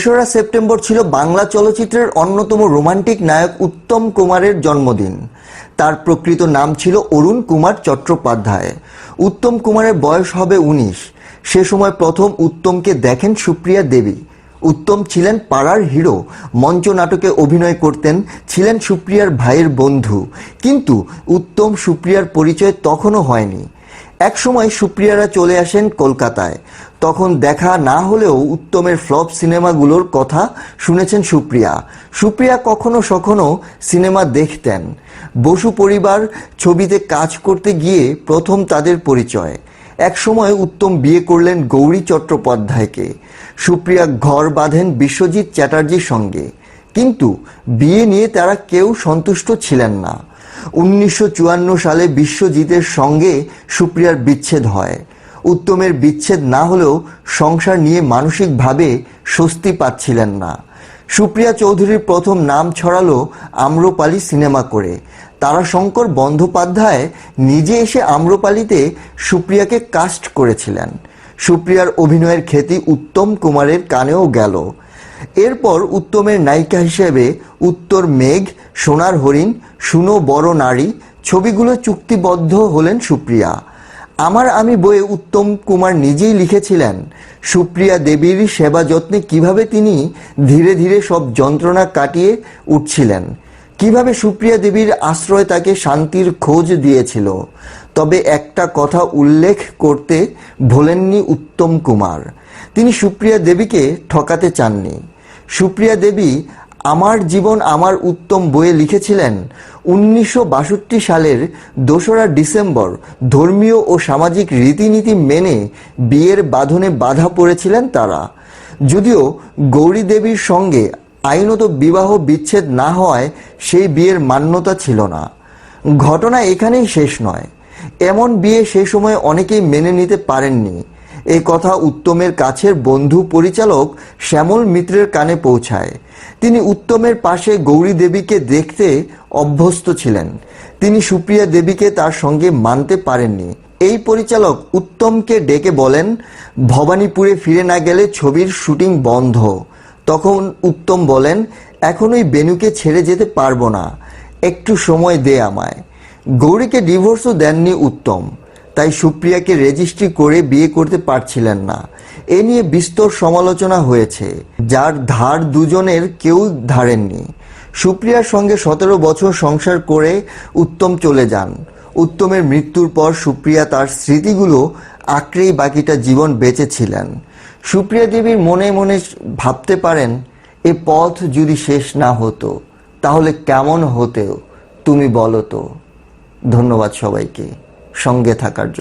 তেসরা সেপ্টেম্বর ছিল বাংলা চলচ্চিত্রের অন্যতম রোমান্টিক নায়ক উত্তম কুমারের জন্মদিন। তার প্রকৃত নাম ছিল অরুণ কুমার চট্টোপাধ্যায়। উত্তম কুমারের বয়স হবে উনিশ। সে সময় প্রথম উত্তমকে দেখেন সুপ্রিয়া দেবী। উত্তম ছিলেন পাড়ার হিরো। মঞ্চ নাটকে অভিনয় করতেন, ছিলেন সুপ্রিয়ার ভাইয়ের বন্ধু। কিন্তু উত্তম সুপ্রিয়ার পরিচয় তখনও হয়নি। একসময় সুপ্রিয়ারা চলে আসেন কলকাতায়। তখন দেখা না হলেও উত্তমের ফ্লপ সিনেমাগুলোর কথা শুনেছেন সুপ্রিয়া। সুপ্রিয়া কখনো সখনো সিনেমা দেখতেন। বসু পরিবার ছবিতে কাজ করতে গিয়ে প্রথম তাদের পরিচয়। একসময় উত্তম বিয়ে করলেন গৌরী চট্টোপাধ্যায়কে। সুপ্রিয়া ঘর বাঁধেন বিশ্বজিৎ চ্যাটার্জির সঙ্গে। কিন্তু বিয়ে নিয়ে তারা কেউ সন্তুষ্ট ছিলেন না। উনিশশো চুয়ান্ন সালে বিশ্বজিতের সঙ্গে সুপ্রিয়ার বিচ্ছেদ হয়। উত্তমের বিচ্ছেদ না হলেও সংসার নিয়ে মানসিকভাবে স্বস্তি পাচ্ছিলেন না। সুপ্রিয়া চৌধুরীর প্রথম নাম ছড়ালো আম্রপালি সিনেমা করে। তারাশঙ্কর বন্দ্যোপাধ্যায় নিজে এসে আম্রপালিতে সুপ্রিয়াকে কাস্ট করেছিলেন। সুপ্রিয়ার অভিনয়ের খ্যাতি উত্তম কুমারের কানেও গেল। এরপর উত্তমের নায়িকা হিসেবে উত্তর মেঘ, সোনার হরিণ, শুনো বড় নারী ছবিগুলো চুক্তিবদ্ধ হলেন সুপ্রিয়া। আমার আমি বইয়ে উত্তম কুমার নিজেই লিখেছিলেন। সুপ্রিয়া দেবীর সেবা যত্নে কীভাবে তিনি ধীরে ধীরে সব যন্ত্রণা কাটিয়ে উঠছিলেন। কীভাবে সুপ্রিয়া দেবীর আশ্রয় তাকে শান্তির খোঁজ দিয়েছিল। তবে একটা কথা উল্লেখ করতে ভোলেননি উত্তম কুমার। তিনি সুপ্রিয়া দেবীকে ঠকাতে চাননি। সুপ্রিয়া দেবী আমার জীবন আমার উত্তম বইয়ে লিখেছিলেন। উনিশশো বাষট্টি সালের দোসরা ডিসেম্বর ধর্মীয় ও সামাজিক রীতিনীতি মেনে বিয়ের বাঁধনে বাধা পড়েছিলেন তারা। যদিও গৌরী দেবীর সঙ্গে আইনত বিবাহ বিচ্ছেদ না হওয়ায় সেই বিয়ের মান্যতা ছিল না। ঘটনা এখানেই শেষ নয়। এমন বিয়ে সে সময় অনেকেই মেনে নিতে পারেননি। এই কথা উত্তমের কাছের বন্ধু পরিচালক শ্যামল মিত্রের কানে পৌঁছায়। তিনি উত্তমের পাশে গৌরী দেবীকে দেখতে অভ্যস্ত ছিলেন। তিনি সুপ্রিয়া দেবীকে তার সঙ্গে মানতে পারেননি। এই পরিচালক উত্তমকে ডেকে বলেন, ভবানীপুরে ফিরে না গেলে ছবির শুটিং বন্ধ। তখন উত্তম বলেন, এখন ওই বেনুকে ছেড়ে যেতে পারব না। একটু সময় দে আমায়। গৌরীকে ডিভোর্সও দেননি উত্তম। তাই সুপ্রিয়াকে রেজিস্ট্রি করে বিয়ে করতে পারছিলেন না। এ নিয়ে বিস্তর সমালোচনা হয়েছে, যার ধার দুজনের কেউ ধারেননি। সুপ্রিয়ার সঙ্গে সতেরো বছর সংসার করে উত্তম চলে যান। উত্তমের মৃত্যুর পর সুপ্রিয়া তার স্মৃতিগুলো আঁকড়েই বাকিটা জীবন বেঁচেছিলেন সুপ্রিয়া দেবীর মনে মনে ভাবতে পারেন, এ পথ যদি শেষ না হতো, তাহলে কেমন হতেও, তুমি বলো তো। ধন্যবাদ সবাইকে। সঙ্গে থাকার জন্য।